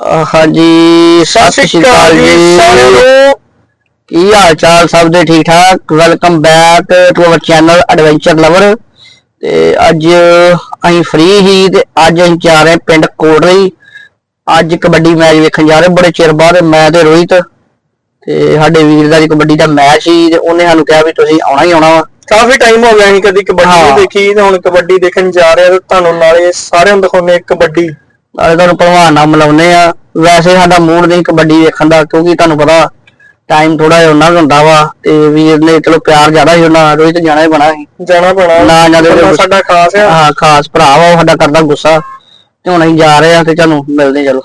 ਹਾਂਜੀ ਸਤਿ ਸ਼੍ਰੀ ਅਕਾਲ ਜੀ ਸਾਰਿਆਂ ਨੂੰ। ਕੀ ਹਾਲ ਚਾਲ ਸਭ ਦੇ ਠੀਕ ਠਾਕ? Welcome back to our channel adventure lover ਤੇ ਅੱਜ ਅਸੀਂ ਫ੍ਰੀ ਹੀ ਤੇ ਅੱਜ ਅਸੀਂ ਜਾ ਰਹੇ ਪਿੰਡ ਕੋਟਲੀ। ਅੱਜ ਕਬੱਡੀ ਮੈਚ ਵੇਖਣ ਜਾ ਰਹੇ ਬੜੇ ਚਿਰ ਬਾਅਦ ਮੈਂ ਤੇ ਰੋਹਿਤ। ਤੇ ਸਾਡੇ ਵੀਰ ਦਾ ਜੀ ਕਬੱਡੀ ਦਾ ਮੈਚ ਸੀ ਤੇ ਉਹਨੇ ਸਾਨੂੰ ਕਿਹਾ ਵੀ ਤੁਸੀਂ ਆਉਣਾ ਹੀ ਆਉਣਾ ਵਾ। ਕਾਫੀ ਟਾਈਮ ਹੋ ਗਿਆ ਅਸੀਂ ਕਦੀ ਕਬੱਡੀ। ਨਹੀਂ ਦੇਖੀ ਤੇ ਹੁਣ ਕਬੱਡੀ ਦੇਖਣ ਜਾ ਰਹੇ ਆ ਤੇ ਤੁਹਾਨੂੰ ਨਾਲੇ ਸਾਰਿਆਂ ਨੂੰ ਦਿਖਾਉਂਦੇ ਇੱਕ ਕਬੱਡੀ। ਨਾਲੇ ਤੁਹਾਨੂੰ ਭਲਵਾਨ ਨਾਲ ਮਿਲਾਉਂਦੇ ਆ ਵੈਸੇ ਸਾਡਾ ਮੂਡ ਨਹੀਂ ਕਬੱਡੀ ਵੇਖਣ ਦਾ ਕਿਉਂਕਿ ਤੁਹਾਨੂੰ ਪਤਾ ਟਾਈਮ ਥੋੜਾ ਜਿਹਾ ਉਹਨਾਂ ਕੁ ਹੁੰਦਾ ਵਾ ਤੇ ਵੀਰ ਨੇ ਚਲੋ ਪਿਆਰ ਜ਼ਿਆਦਾ ਸੀ ਉਹਨਾਂ ਰੋਹਿਤ ਜਾਣਾ ਹੀ ਬਣਾ ਸੀ। ਜਾਣਾ ਪੈਣਾ। ਨਾ ਜਾਂਦੇ ਬੰਦਾ ਸਾਡਾ ਖਾਸ ਆ। ਹਾਂ ਖਾਸ ਭਰਾ ਵਾ ਉਹ ਸਾਡਾ ਕਰਦਾ ਗੁੱਸਾ। ਤੇ ਹੁਣ ਅਸੀਂ ਜਾ ਰਹੇ ਆ ਤੇ ਤੁਹਾਨੂੰ ਮਿਲਦੇ ਚਲੋ।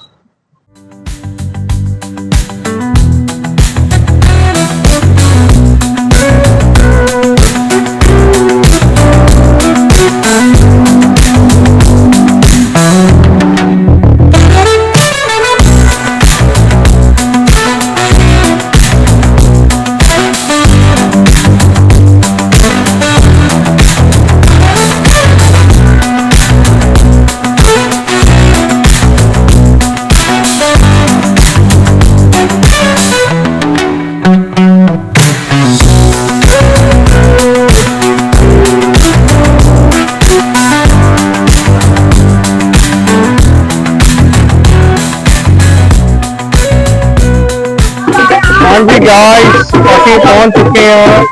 ਹਾਂਜੀ ਗਾਇਸ ਅਸੀਂ ਪਹੁੰਚ ਚੁੱਕੇ ਹਾਂ।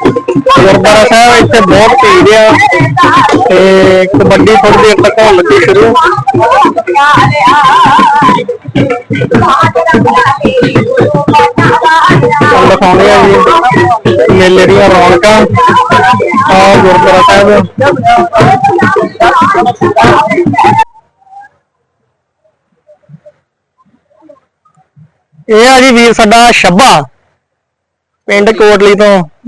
ਗੁਰਦੁਆਰਾ ਸਾਹਿਬ ਇੱਥੇ ਬਹੁਤ ਭੀੜ ਆ ਤੇ ਕਬੱਡੀ ਥੋੜੀ ਦੇਰ ਤੱਕ ਹੋਣ ਲੱਗੀ ਸ਼ੁਰੂ। ਤੁਹਾਨੂੰ ਦਿਖਾਉਂਦੇ ਆ ਜੀ, ਮੇਲੇ ਦੀਆਂ ਰੌਣਕਾਂ ਆ ਗੁਰਦੁਆਰਾ ਸਾਹਿਬ। ਇਹ ਆ ਜੀ ਵੀਰ ਸਾਡਾ ਸ਼ੱਬਾ। ਪਿੰਡ ਕੋਟਲੀ ਤੋਂ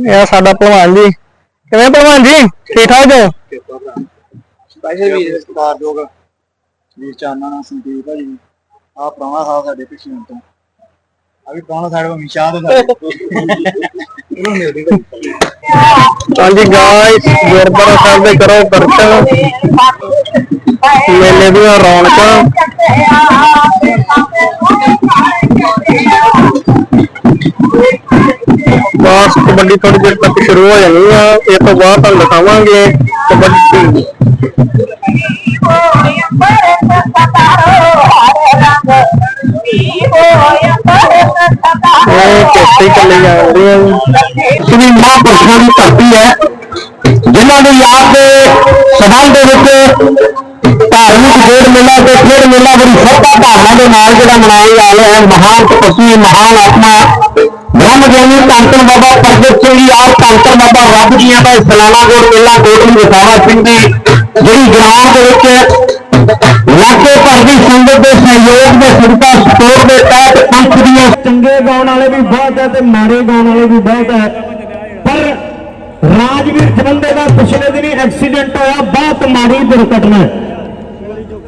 ਇਹ ਸਾਡਾ ਭਲਵਾਨ ਜੀ। ਕਿਵੇਂ ਭਲਵਾਨ ਜੀ? ਠੀਕ ਠਾਕ ਜੋ ਸਪੈਸ਼ਲ ਵੀਰ ਸਰਦਾਰ ਜੋਗ ਵੀਰ ਚਾਨਣਾ ਨਾਲ ਸੰਦੀਪ ਭਾਜੀ ਆ ਪ੍ਰਾਣਾ ਸਾਹਿਬ ਸਾਡੇ ਪਿੱਛੇ ਤੋਂ। ਆ ਵੀ ਪ੍ਰਾਣਾ ਸਾਹਿਬ ਮਿਸ਼ਾ ਦੇ ਸਾਡੇ ਇਹਨੂੰ ਮਿਲਦੀ ਭਾਈ। ਹਾਂਜੀ ਗਾਇਸ ਗੁਰਦੁਆਰਾ ਸਾਹਿਬ ਦੇ ਕਰੋ ਦਰਸ਼ਨ। ਮੇਲੇ ਦੀਆਂ ਰੌਣਕਾਂ। ਕਬੱਡੀ ਥੋੜੀ ਦੇਰ ਤੱਕ ਸ਼ੁਰੂ ਹੋ ਜਾਣੀ ਆ, ਇਹ ਤੋਂ ਬਾਅਦ ਤੁਹਾਨੂੰ ਦਿਖਾਵਾਂਗੇ ਕਬੱਡੀ ਇਹ ਕਿੱਥੇ ਚੱਲੇ ਜਾ ਰਹੇ ਆ। ਸ੍ਰੀ ਮਹਾਂਪੁਰਸ਼ਾਂ ਦੀ ਧਰਤੀ ਹੈ, ਜਿਨ੍ਹਾਂ ਦੀ ਯਾਦ ਦੇ ਸਬੰਧ ਦੇ ਵਿੱਚ ਧਾਰਮਿਕ ਖੇਡ ਮੇਲਾ ਤੇ ਖੇਡ ਮੇਲਾ ਬੜੀ ਸ਼ਰਧਾ ਭਾਵਨਾ ਦੇ ਨਾਲ ਜਿਹੜਾ ਮਨਾਇਆ ਜਾ ਰਿਹਾ ਹੈ, ਮਹਾਨ ਤਪਸਵੀ ਮਹਾਨ ਆਤਮਾ ਬ੍ਰਹਮ ਗਿਆਨੀ ਬਾਬਾ ਪ੍ਰਗਟ ਸਿੰਘ ਜੀ, ਆਪ ਧੰਨ ਬਾਬਾ ਰੱਬ ਜੀਆਂ ਦਾ ਸਲਾਨਾ ਗੋੜ, ਮੇਲਾ ਕੋਟਲੀ ਵਿਖਾਵਾ ਸਿੰਘ ਦੀ ਜਿਹੜੀ ਗ੍ਰਾਮ ਦੇ ਵਿੱਚ ਲਾਗੇ ਭਰ ਦੀ ਸੰਗਤ ਦੇ ਸਹਿਯੋਗ ਦੇ ਸਦਕਾ ਸਪੋਰਟ ਦੇ ਤਹਿਤ ਪੰਥ ਦੀਆਂ ਚੰਗੇ ਗਾਉਣ ਵਾਲੇ ਵੀ ਬਹੁਤ ਹੈ ਤੇ ਮਾੜੇ ਗਾਉਣ ਵਾਲੇ ਵੀ ਬਹੁਤ ਹੈ ਪਰ ਰਾਜਵੀਰ ਜਵੰਦੇ ਦਾ ਪਿਛਲੇ ਦਿਨੀ ਐਕਸੀਡੈਂਟ ਹੋਇਆ, ਬਹੁਤ ਮਾੜੀ ਦੁਰਘਟਨਾ।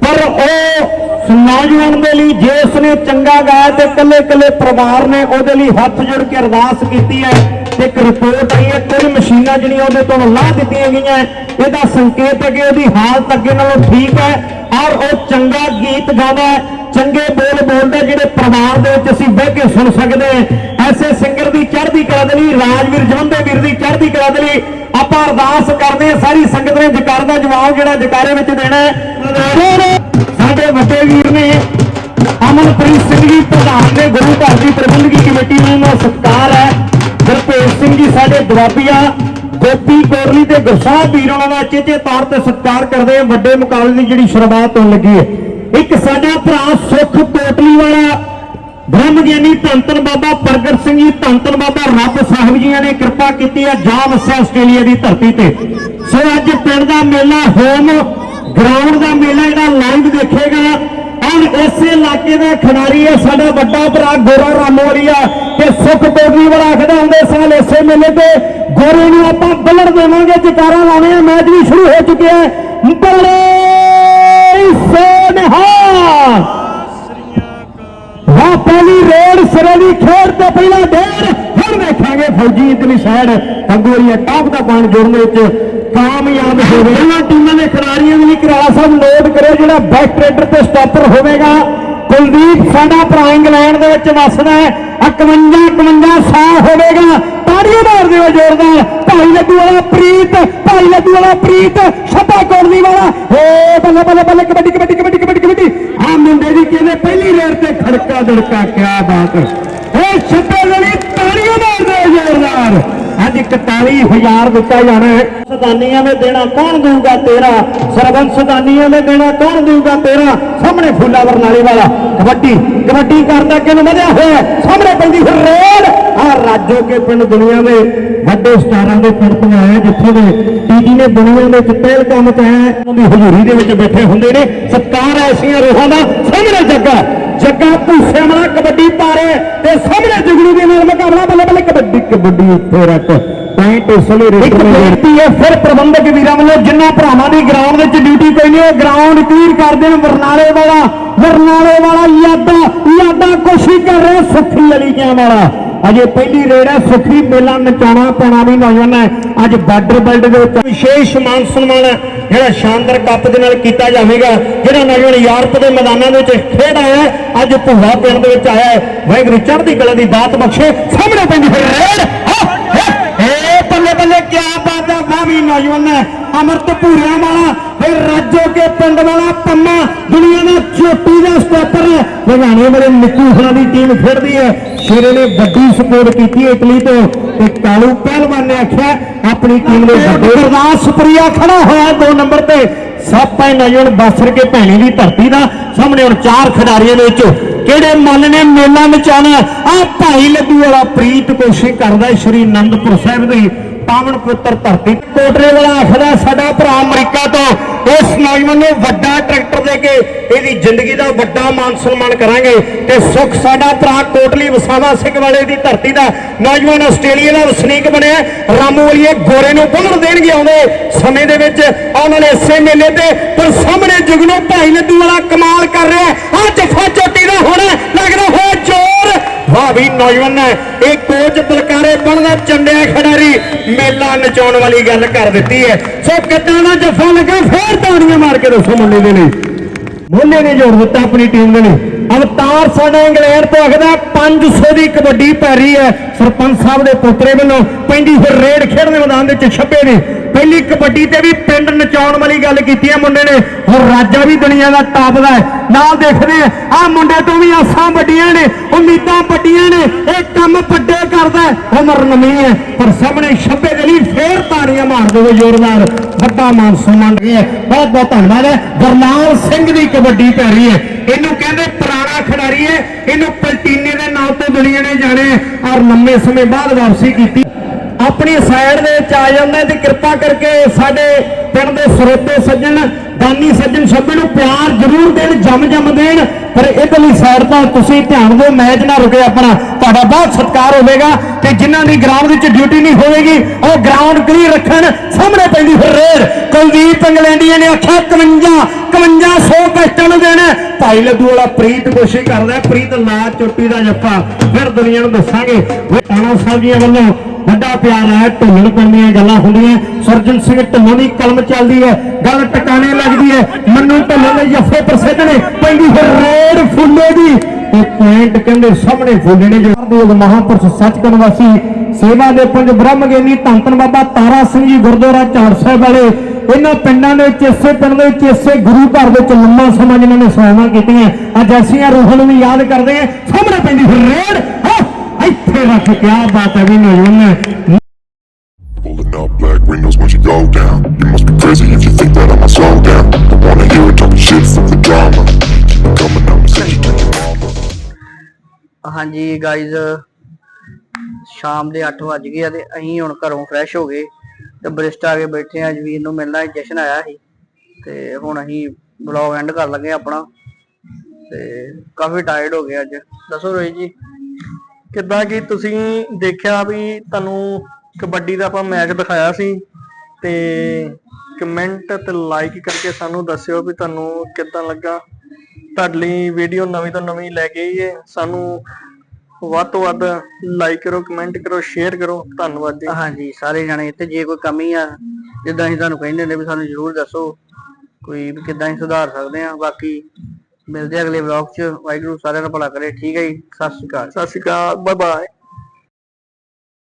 ਪਰ ਉਹ ਨੌਜਵਾਨ ਦੇ ਲਈ ਜੇ ਉਸਨੇ ਚੰਗਾ ਗਾਇਆ ਤੇ ਕੱਲੇ ਕੱਲੇ ਪਰਿਵਾਰ ਨੇ ਉਹਦੇ ਲਈ ਹੱਥ ਜੋੜ ਕੇ ਅਰਦਾਸ ਕੀਤੀ ਹੈ। ਤੇ ਇੱਕ ਰਿਪੋਰਟ ਆਈ ਹੈ ਕੁਝ ਮਸ਼ੀਨਾਂ ਜਿਹੜੀਆਂ ਉਹਦੇ ਤੋਂ ਲਾਹ ਦਿੱਤੀਆਂ ਗਈਆਂ ਇਹਦਾ ਸੰਕੇਤ ਹੈ ਕਿ ਉਹਦੀ ਹਾਲਤ ਅੱਗੇ ਨਾਲੋਂ ਠੀਕ ਹੈ ਔਰ ਉਹ ਚੰਗਾ ਗੀਤ ਗਾਉਂਦਾ ਚੰਗੇ ਬੋਲ ਬੋਲਦਾ ਜਿਹੜੇ ਪਰਿਵਾਰ ਦੇ ਵਿੱਚ ਅਸੀਂ ਬਹਿ ਕੇ ਸੁਣ ਸਕਦੇ ਹਾਂ। ਐਸੇ ਸਿੰਗਰ ਦੀ ਚੜ੍ਹਦੀ ਕਲਾ ਦੇ ਲਈ, ਰਾਜਵੀਰ ਜਵੰਦੇ ਵੀਰ ਦੀ ਚੜ੍ਹਦੀ ਕਲਾ ਦੇ ਲਈ ਆਪਾਂ ਅਰਦਾਸ ਕਰਦੇ ਹਾਂ। ਸਾਰੀ ਸੰਗਤ ਨੇ ਜਕਾਰ ਦਾ ਜਵਾਬ ਜਿਹੜਾ ਜਕਾਰੇ ਵਿੱਚ ਦੇਣਾ ਹੈ। ਫਿਰ ਵੀਰ ਨੇ ਅਮਨਪ੍ਰੀਤ ਸਿੰਘ ਜੀ, ਪ੍ਰਧਾਨ ਦੇ ਗੁਰੂ ਘਰ ਦੀ ਪ੍ਰਬੰਧਕੀ ਕਮੇਟੀ ਨੂੰ ਉਹਨਾਂ ਸਤਿਕਾਰ ਹੈ। ਗੁਰਪ੍ਰੀਤ ਸਿੰਘ ਜੀ ਸਾਡੇ ਦੁਆਬੀਆ ਗੋਪੀ ਕੋਰਲੀ ਤੇ ਗੁਰਸਾਹਿਬ ਵੀਰ ਉਹਨਾਂ ਦਾ ਚੇਚੇ ਤੌਰ ਤੇ ਸਤਿਕਾਰ ਕਰਦੇ ਆ। ਵੱਡੇ ਮੁਕਾਬਲੇ ਦੀ ਜਿਹੜੀ ਸ਼ੁਰੂਆਤ ਹੋਣ ਲੱਗੀ ਹੈ। ਇੱਕ ਸਾਡਾ ਭਰਾ ਸੁਖ ਕੋਟਲੀ ਵਾਲਾ ਬ੍ਰਹਮ ਗਿਆਨੀ ਧੰਨ ਧੰਨ ਬਾਬਾ ਪ੍ਰਗਟ ਸਿੰਘ ਜੀ ਧੰਨ ਬਾਬਾ ਰੱਬ ਸਾਹਿਬ ਜੀਆਂ ਨੇ ਕਿਰਪਾ ਕੀਤੀ ਹੈ ਜਾ ਵਸਿਆ ਆਸਟ੍ਰੇਲੀਆ ਦੀ ਧਰਤੀ ਤੇ। ਸੋ ਅੱਜ ਪਿੰਡ ਦਾ ਮੇਲਾ ਹੋਮ ਗਰਾਊਂਡ ਦਾ ਮੇਲਾ ਜਿਹੜਾ ਲਾਈਵ ਦੇਖੇਗਾ। ਇਸੇ ਖਿਡਾਰੀ ਹੈ ਸਾਡਾ ਵੱਡਾ ਭਰਾ ਗੋਰਾ ਰਾਮੋਰੀਆ ਤੇ ਸੁਖ ਕੋਟਲੀ ਵਾਲਾ ਆਖਦਾ ਹੁੰਦੇ ਸਾਲ ਇਸੇ ਮੇਲੇ ਤੇ। ਗੋਰੇ ਨੂੰ ਆਪਾਂ ਬੱਲੜ ਦੇਵਾਂਗੇ ਜਕਾਰਾ ਲਾਉਣੇ ਆ ਮੈਚ ਵੀ ਸ਼ੁਰੂ ਹੋ ਚੁੱਕਿਆ ਹੈ। ਬੱਲੇ ਸੋਨਹਾ ਵਾਹ, ਪਹਿਲੀ ਰੇਡ ਸਿਰੇ ਦੀ ਖੇਡ ਤੇ ਪਹਿਲਾਂ ਡੇਰ। ਫਿਰ ਵੇਖਾਂਗੇ ਫੌਜੀ ਇਤਨੀ ਸਾਈਡ ਹੰਗੋਰੀਆ ਟਾਪ ਦਾ ਪੁਆਇੰਟ ਜੋੜਨ ਵਿੱਚ ਕਾਮਯਾਬ ਹੋਵੇ। ਇਹਨਾਂ ਟੀਮਾਂ ਦੇ ਖਿਡਾਰੀਆਂ ਦੇ ਲਈ ਕਿਰਾਲਾ ਸਾਹਿਬ ਨੋਟ ਕਰਿਓ, ਜਿਹੜਾ ਬੈਕ ਟ੍ਰੇਡਰ ਤੇ ਸਟਾਪਰ ਹੋਵੇਗਾ। ਕੁਲਦੀਪ ਸਾਡਾ ਭਰਾ ਇੰਗਲੈਂਡ ਦੇ ਵਿੱਚ ਵੱਸਦਾ ਹੈ। 51 51 ਸਾਲ ਹੋਵੇਗਾ। ਤਾੜੀਆਂ ਮਾਰਦੇ ਹੋ। ਜ਼ੋਰਦਾਰ ਭਾਈ ਲੱਡੂ ਵਾਲਾ ਪ੍ਰੀਤ, ਭਾਈ ਲੱਡੂ ਵਾਲਾ ਪ੍ਰੀਤ, ਛੱਪਾ ਕੋੜਨੀ ਵਾਲਾ। ਏ ਬੱਲੇ ਬੱਲੇ ਬੱਲੇ, ਕਬੱਡੀ ਕਬੱਡੀ ਕਬੱਡੀ ਕਬੱਡੀ ਕਬੱਡੀ। ਆ ਮੁੰਡੇ ਦੀ ਕਹਿੰਦੇ ਪਹਿਲੀ ਰੇਡ ਤੇ ਖੜਕਾ ਦੜਕਾ ਕਿਆ ਬਾਤ। ਏ ਛੱਪੇ ਵਾਲੀ ਤਾੜੀਆਂ ਮਾਰਦੇ ਅੱਜ 41000 ਦਿੱਤਾ ਜਾਣਾ ਹੈ। ਸਦਾਨੀਆਂ ਨੇ ਦੇਣਾ, ਕੌਣ ਦੇਊਗਾ ਤੇਰਾ? ਸਰਬੰਸ ਸਦਾਨੀਆਂ ਨੇ ਦੇਣਾ, ਕੌਣ ਦੇਊਗਾ ਤੇਰਾ? ਸਾਹਮਣੇ ਫੁੱਲਾ ਬਰਨਾਲੇ ਵਾਲਾ। ਕਬੱਡੀ ਕਬੱਡੀ ਕਰਦਾ ਕਿਨੂੰ ਵਧਿਆ ਹੋਇਆ? ਸਾਹਮਣੇ ਪੈਂਦੀ ਫਿਰ ਰੋਡ ਆ ਰਾਜੋ ਕੇ ਪਿੰਡ ਦੁਨੀਆ ਦੇ ਵੱਡੇ ਸਟਾਰਾਂ ਦੇ ਪਿੰਡ ਤੋਂ ਆਇਆ ਜਿੱਥੋਂ ਦੇ ਟੀਟੀ ਨੇ ਦੁਨੀਆ ਦੇ ਵਿੱਚ ਪਹਿਲ ਕੰਮ ਤੇ ਆਇਆ ਉਹਨਾਂ ਹਜ਼ੂਰੀ ਦੇ ਵਿੱਚ ਬੈਠੇ ਹੁੰਦੇ ਨੇ। ਸਤਕਾਰ ਐਸੀਆਂ ਰੋਹਾਂ ਦਾ। ਸਾਹਮਣੇ ਜੱਗਾ। ਜੱਗਾ ਭੂਸੇ ਵਾਲਾ ਕਬੱਡੀ ਪਾ ਰਿਹਾ ਹੈ ਤੇ ਸਾਹਮਣੇ ਜੁਗਲੂ ਦੇ ਨਾਲ ਮੁਕਾਬਲਾ ਬੱਲੇ ਬੱਲੇ ਕਬੱਡੀ ਕਬੱਡੀ ਇੱਥੇ ਰੱਖ। ਪੁਆਇੰਟ ਇਸ ਵੇਲੇ ਇੱਕ ਬੇਨਤੀ ਹੈ ਫਿਰ ਪ੍ਰਬੰਧਕ ਵੀਰਾਂ ਵੱਲੋਂ ਜਿੰਨਾ ਭਰਾਵਾਂ ਦੀ ਗਰਾਊਂਡ ਵਿੱਚ ਡਿਊਟੀ ਕੋਈ ਨਹੀਂ ਉਹ ਗਰਾਊਂਡ ਕਲੀਅਰ ਕਰ ਦੇਣ। ਬਰਨਾਲੇ ਵਾਲਾ ਬਰਨਾਲੇ ਵਾਲਾ ਯਾਦਾ ਯਾਦਾ ਕੋਸ਼ਿਸ਼ ਕਰ ਰਿਹਾ ਸੁਖੀ ਵਾਲੀ ਕਿਆਂ ਵਾਲਾ। ਅਜੇ ਪਹਿਲੀ ਰੇਡ ਹੈ, ਸੁਖੀ ਮੇਲਾ ਨਚਾਉਣਾ ਪੈਣਾ ਵੀ ਨੌਜਵਾਨ ਹੈ ਅੱਜ ਬਾਰਡਰ ਬੈਲਟ ਦੇ ਵਿੱਚ ਵਿਸ਼ੇਸ਼ ਮਾਨ ਸਨਮਾਨ ਜਿਹੜਾ ਸ਼ਾਨਦਾਰ ਕੱਪ ਦੇ ਨਾਲ ਕੀਤਾ ਜਾਵੇਗਾ, ਜਿਹੜਾ ਨੌਜਵਾਨ ਯੂਰਪ ਦੇ ਮੈਦਾਨਾਂ ਦੇ ਵਿੱਚ ਖੇਡ ਆਇਆ ਅੱਜ ਭੁੱਵਾ ਪਿੰਡ ਦੇ ਵਿੱਚ ਆਇਆ ਹੈ। ਵਾਹਿਗੁਰੂ ਚੜ੍ਹਦੀ ਕਲਾ ਦੀ ਦਾਤ ਬਖਸ਼ੇ, ਸਾਹਮਣੇ ਪੈਂਦੀ ਫਿਰ ਰੇਡ। ਏ ਬੱਲੇ ਬੱਲੇ ਕਿਆ ਬਾਤ ਹੈ? ਵਾਹ ਵੀ ਨੌਜਵਾਨ ਹੈ ਅਮਰਤ ਭੂਰਿਆਂ ਵਾਲਾ, ਫਿਰ ਰਾਜੋ ਕੇ ਪਿੰਡ ਵਾਲਾ ਪੰਮਾ, ਦੁਨੀਆ ਦਾ ਚੋਟੀ ਦਾ ਸਟਾਪਰ ਹੈ ਲੁਧਿਆਣੇ ਵਾਲੇ ਨਿੱਕੂ ਹੁਣਾਂ ਦੀ ਟੀਮ ਖੇਡਦੀ ਹੈ। ਸ਼ੇਰੇ ਨੇ ਵੱਡੀ ਸਪੋਰਟ ਕੀਤੀ ਇਟਲੀ ਤੋਂ। ਤੇ ਕਾਲੂ ਪਹਿਲਵਾਨ ਨੇ ਆਖਿਆ, ਆਪਣੀ ਟੀਮ ਦੇ ਵੱਡੇ ਗੁਰਦਾਸਪੁਰੀਆ ਖੜਾ ਹੋਇਆ ਦੋ ਨੰਬਰ ਤੇ। ਸਭ ਪੈ ਨਜ਼ਰ ਬਾਸਰ ਕੇ ਭੈਣੀ ਦੀ ਧਰਤੀ ਦਾ। ਸਾਹਮਣੇ ਹੁਣ ਚਾਰ ਖਿਡਾਰੀਆਂ ਦੇ ਵਿੱਚੋਂ ਕਿਹੜੇ ਮਨ ਨੇ ਮੇਲਾ ਮਚਾਉਣਾ? ਆ ਭਾਈ ਲੱਡੂ ਵਾਲਾ ਪ੍ਰੀਤ ਕੋਸ਼ਿਸ਼ ਕਰਦਾ ਸ਼੍ਰੀ ਅਨੰਦਪੁਰ ਸਾਹਿਬ ਦੀ। ਪਾਵਨ ਪੁੱਤਰ ਧਰਤੀ ਕੋਟਰੇ ਵਾਲਾ ਆਖਦਾ, ਸਾਡਾ ਭਰਾ ਅਮਰੀਕਾ ਤੋਂ ਇਸ ਨੌਜਵਾਨ ਨੂੰ ਵੱਡਾ ਟਰੈਕਟਰ ਦੇ ਕੇ ਇਹਦੀ ਜ਼ਿੰਦਗੀ ਦਾ ਵੱਡਾ ਮਾਨ ਸਨਮਾਨ ਕਰਾਂਗੇ। ਤੇ ਸੁਖ ਸਾਡਾ ਭਰਾ ਕੋਟਲੀ ਵਸਾਵਾ ਸਿੰਘ ਵਾਲੇ ਦੀ ਧਰਤੀ ਦਾ ਨੌਜਵਾਨ ਆਸਟ੍ਰੇਲੀਆ ਦਾ ਵਸਨੀਕ ਬਣਿਆ। ਰਾਮੂ ਵਾਲੀਏ ਗੋਰੇ ਨੂੰ ਬੋਲਣ ਦੇਣਗੇ ਆਉਂਦੇ ਸਮੇਂ ਦੇ ਵਿੱਚ। ਆਉਣ ਵਾਲੇ ਇਸੇ ਮੇਲੇ ਤੇ ਪਰ ਸਾਹਮਣੇ ਜੁਗਨੂ ਭਾਈ ਲੱਡੂ ਵਾਲਾ ਕਮਾਲ ਕਰ ਰਿਹਾ। ਆ ਜੱਫਾ ਚੋਟੀ ਦਾ ਹੁਣ ਲੱਗਦਾ ਹੋਇਆ ਜ਼ੋਰ ਵਾਹ ਵੀ ਨੌਜਵਾਨ ਹੈ ਇਹ ਕੋਚ ਬਲਕਾਰੇ ਬਣਦਾ ਚੰਡਿਆ ਖਿਡਾਰੀ ਮੇਲਾ ਨਚਾਉਣ ਵਾਲੀ ਗੱਲ ਕਰ ਦਿੱਤੀ ਹੈ। ਸੋ ਕਿੱਦਾਂ ਦਾ ਜੱਫਾ ਲੱਗਾ? ਫੇਰ ਤਾੜੀਆਂ ਮਾਰ ਕੇ ਦੱਸੋ ਮੁੰਡੇ ਦੇ ਲਈ। ਮੋਲੇ ਨੇ ਜੋੜ ਦਿੱਤਾ ਆਪਣੀ ਟੀਮ ਦੇ ਲਈ। ਅਵਤਾਰ ਸਾਡਾ ਇੰਗਲੈਂਡ ਤੋਂ ਆਖਦਾ 500 ਦੀ ਕਬੱਡੀ ਪੈ ਰਹੀ ਹੈ। ਸਰਪੰਚ ਸਾਹਿਬ ਦੇ ਪੋਤਰੇ ਵੱਲੋਂ ਪੈਂਦੀ ਫਿਰ ਰੇਡ ਖੇਡਦੇ ਮੈਦਾਨ ਦੇ ਵਿੱਚ ਛੱਪੇ ਨੇ। ਪਹਿਲੀ ਕਬੱਡੀ ਤੇ ਵੀ ਪਿੰਡ ਨਚਾਉਣ ਵਾਲੀ ਗੱਲ ਕੀਤੀ ਹੈ ਮੁੰਡੇ ਨੇ। ਹੁਣ ਰਾਜਾ ਵੀ ਦੁਨੀਆ ਦਾ ਟਾਪ ਦਾ ਹੈ। ਨਾਲ ਦੇਖਦੇ ਆ ਆਹ ਮੁੰਡੇ ਤੋਂ ਵੀ ਆਸਾਂ ਵੱਡੀਆਂ ਨੇ, ਉਮੀਦਾਂ ਵੱਡੀਆਂ ਨੇ, ਇਹ ਕੰਮ ਵੱਡੇ ਕਰਦਾ ਹੈ। ਉਮਰ ਨਵੀਂ ਹੈ, ਪਰ ਸਾਹਮਣੇ ਛੱਬੇ ਦੇ ਲਈ ਫੇਰ ਤਾੜੀਆਂ ਮਾਰ ਦੇਵੇ ਜ਼ੋਰਦਾਰ ਵੱਡਾ ਮਾਨ ਸਨਮਾਨ ਹੈ। ਬਹੁਤ ਬਹੁਤ ਧੰਨਵਾਦ ਹੈ। ਗਰਨਾਲ ਸਿੰਘ ਦੀ ਕਬੱਡੀ ਪੈ ਰਹੀ ਹੈ। ਇਹਨੂੰ ਕਹਿੰਦੇ ਪੁਰਾਣਾ ਖਿਡਾਰੀ ਹੈ। ਇਹਨੂੰ ਪਲਟੀਨੇ ਦੇ ਨਾਂ ਤੋਂ ਦੁਨੀਆ ਨੇ ਜਾਣਿਆ ਔਰ ਲੰਮੇ ਸਮੇਂ ਬਾਅਦ ਵਾਪਸੀ ਕੀਤੀ। ਆਪਣੀ ਸਾਈਡ ਦੇ ਵਿੱਚ ਆ ਜਾਂਦਾ ਤੇ ਕਿਰਪਾ ਕਰਕੇ ਸਾਡੇ ਪਿੰਡ ਦੇ ਸਰੋਤੇ ਸੱਜਣ, ਦਾਨੀ ਸੱਜਣ ਸਭੇ ਨੂੰ ਪਿਆਰ ਜ਼ਰੂਰ ਦੇਣ, ਜਮ ਜੰਮ ਦੇਣ। ਪਰ ਇਧਰਲੀ ਸਾਈਡ ਤੋਂ ਤੁਸੀਂ ਧਿਆਨ ਦਿਓ ਮੈਚ ਨਾ ਰੁਕੇ ਆਪਣਾ। ਤੁਹਾਡਾ ਬਹੁਤ ਸਤਿਕਾਰ ਹੋਵੇਗਾ ਤੇ ਜਿਨ੍ਹਾਂ ਦੀ ਗਰਾਊਂਡ ਵਿੱਚ ਡਿਊਟੀ ਨਹੀਂ ਹੋਵੇਗੀ, ਉਹ ਗਰਾਊਂਡ ਕਲੀਅਰ ਰੱਖਣ, ਸਾਹਮਣੇ ਪੈਂਦੀ ਫਿਰ ਰੇਡ। ਕੁਲਦੀਪ ਇੰਗਲੈਂਡੀਆਂ ਨੇ ਆਖਿਆ 51 5100 ਕਸ਼ਟਾਂ ਨੂੰ ਦੇਣਾ। ਭਾਈ ਲੱਡੂ ਵਾਲਾ ਪ੍ਰੀਤ ਕੋਸ਼ਿਸ਼ ਕਰਦਾ, ਪ੍ਰੀਤ ਲਾ ਚੋਟੀ ਦਾ ਜੱਫਾ, ਫਿਰ ਦੁਨੀਆ ਨੂੰ ਦੱਸਾਂਗੇ। ਆਣਾ ਸਾਹਿਬ ਜੀਆਂ ਵੱਲੋਂ ਵੱਡਾ ਪਿਆਰ ਹੈ, ਢੋਲਣ ਪੈਂਦੀਆਂ ਗੱਲਾਂ ਹੁੰਦੀਆਂ, ਸਰਜਨ ਸਿੰਘ ਢੱਲੋਂ ਦੀ ਕਲਮ ਚੱਲਦੀ ਹੈ, ਗੱਲ ਟਿਕਾਣੇ ਲੱਗਦੀ ਹੈ, ਮੰਨੂ ਢੱਲੋਂ ਦੇ ਜੱਫੇ ਪ੍ਰਸਿੱਧ ਨੇ, ਪੈਂਦੀ ਫਿਰ ਰੇਡ ਫੁੱਲੇ ਦੀ। ਤੇ ਪੁਆਇੰਟ ਕਹਿੰਦੇ ਸਾਹਮਣੇ ਫੁੱਲੇ ਨੇ ਜੋ ਦੇ ਮਹਾਪੁਰਸ਼ ਸੱਚਖੰਡ ਵਾਸੀ, ਸੇਵਾ ਦੇ ਪੰਜ ਬ੍ਰਹਮ ਗਿਆਨੀ ਧੰਨ ਬਾਬਾ ਤਾਰਾ ਸਿੰਘ ਜੀ ਗੁਰਦੁਆਰਾ ਝਾੜ ਸਾਹਿਬ ਵਾਲੇ, ਇਹਨਾਂ ਪਿੰਡਾਂ ਦੇ ਵਿੱਚ, ਇਸੇ ਪਿੰਡ ਦੇ ਵਿੱਚ, ਇਸੇ ਗੁਰੂ ਘਰ ਦੇ ਵਿੱਚ ਲੰਮਾ ਸਮਾਂ ਜਿਨ੍ਹਾਂ ਨੇ ਸੇਵਾਵਾਂ ਕੀਤੀਆਂ, ਅੱਜ ਐਸੀਆਂ ਰੂਹਾਂ ਨੂੰ ਵੀ ਯਾਦ ਕਰਦੇ ਆ ਸਾਹਮਣੇ ਪੈਂਦੀ ਫਿਰ ਰੇੜ ਇੱਥੇ ਰੱਖ ਕਿਆ ਬਾਤ ਹੈ ਵੀ ਨੌਜਵਾਨ ਨੇ Pulling up black windows once you go down. You must be crazy if you think that I'ma slow down. I wanna hear it talking shit from the drama. Keep it coming, I'ma send you to your mama. ਹਾਂਜੀ guys ਸ਼ਾਮ ਦੇ 8 ਵੱਜ ਗਏ ਆ ਤੇ ਅਸੀਂ ਹੁਣ ਘਰੋਂ ਫਰੈਸ਼ ਹੋ ਗਏ ਤੇ ਬਰਿਸਟ ਆ ਕੇ ਬੈਠੇ ਆ ਜਵੀਰ ਨੂੰ ਮਿਲਣਾ ਸੀ, ਜਸ਼ਨ ਆਇਆ ਸੀ ਤੇ ਹੁਣ ਅਸੀਂ ਬਲੌਗ ਐਂਡ ਕਰ ਲੱਗੇ ਆਪਣਾ ਤੇ ਕਾਫੀ ਟਾਇਰਡ ਹੋ ਗਏ ਅੱਜ ਦੱਸੋ ਰੋਈ ਜੀ ਕਿੱਦਾਂ ਕਿ ਤੁਸੀਂ ਦੇਖਿਆ ਵੀ ਤੁਹਾਨੂੰ ਕਬੱਡੀ ਦਾ ਆਪਾਂ ਮੈਚ ਦਿਖਾਇਆ ਸੀ ਤੇ ਕਮੈਂਟ ਤੇ ਲਾਈਕ ਕਰਕੇ ਸਾਨੂੰ ਦੱਸਿਓ ਵੀ ਤੁਹਾਨੂੰ ਕਿੱਦਾਂ ਲੱਗਾ। ਤੁਹਾਡੇ ਲਈ ਵੀਡੀਓ ਨਵੀਂ ਤੋਂ ਨਵੀਂ ਲੈ ਕੇ ਆਈਏ। ਸਾਨੂੰ ਵੱਧ ਤੋਂ ਵੱਧ ਲਾਈਕ ਕਰੋ ਕਮੈਂਟ ਕਰੋ ਸ਼ੇਅਰ ਕਰੋ। ਧੰਨਵਾਦ ਜੀ। ਹਾਂਜੀ, ਸਾਰੇ ਜਣੇ ਤੇ ਜੇ ਕੋਈ ਕਮੀ ਆ, ਜਿੱਦਾਂ ਅਸੀਂ ਤੁਹਾਨੂੰ ਕਹਿੰਦੇ ਨੇ ਵੀ ਸਾਨੂੰ ਜ਼ਰੂਰ ਦੱਸੋ। ਕੋਈ ਵੀ ਕਿੱਦਾਂ ਅਸੀਂ ਸੁਧਾਰ ਸਕਦੇ ਆ, ਬਾਕੀ ਮਿਲਦੇ ਆ ਅਗਲੇ ਵਲੌਗ 'ਚ। ਵਾਹਿਗੁਰੂ ਸਾਰਿਆਂ ਦਾ ਭਲਾ ਕਰੇ। ਠੀਕ ਹੈ ਜੀ? ਸਤਿ ਸ਼੍ਰੀ ਅਕਾਲ। ਸਤਿ ਸ਼੍ਰੀ ਅਕਾਲ। Bye bye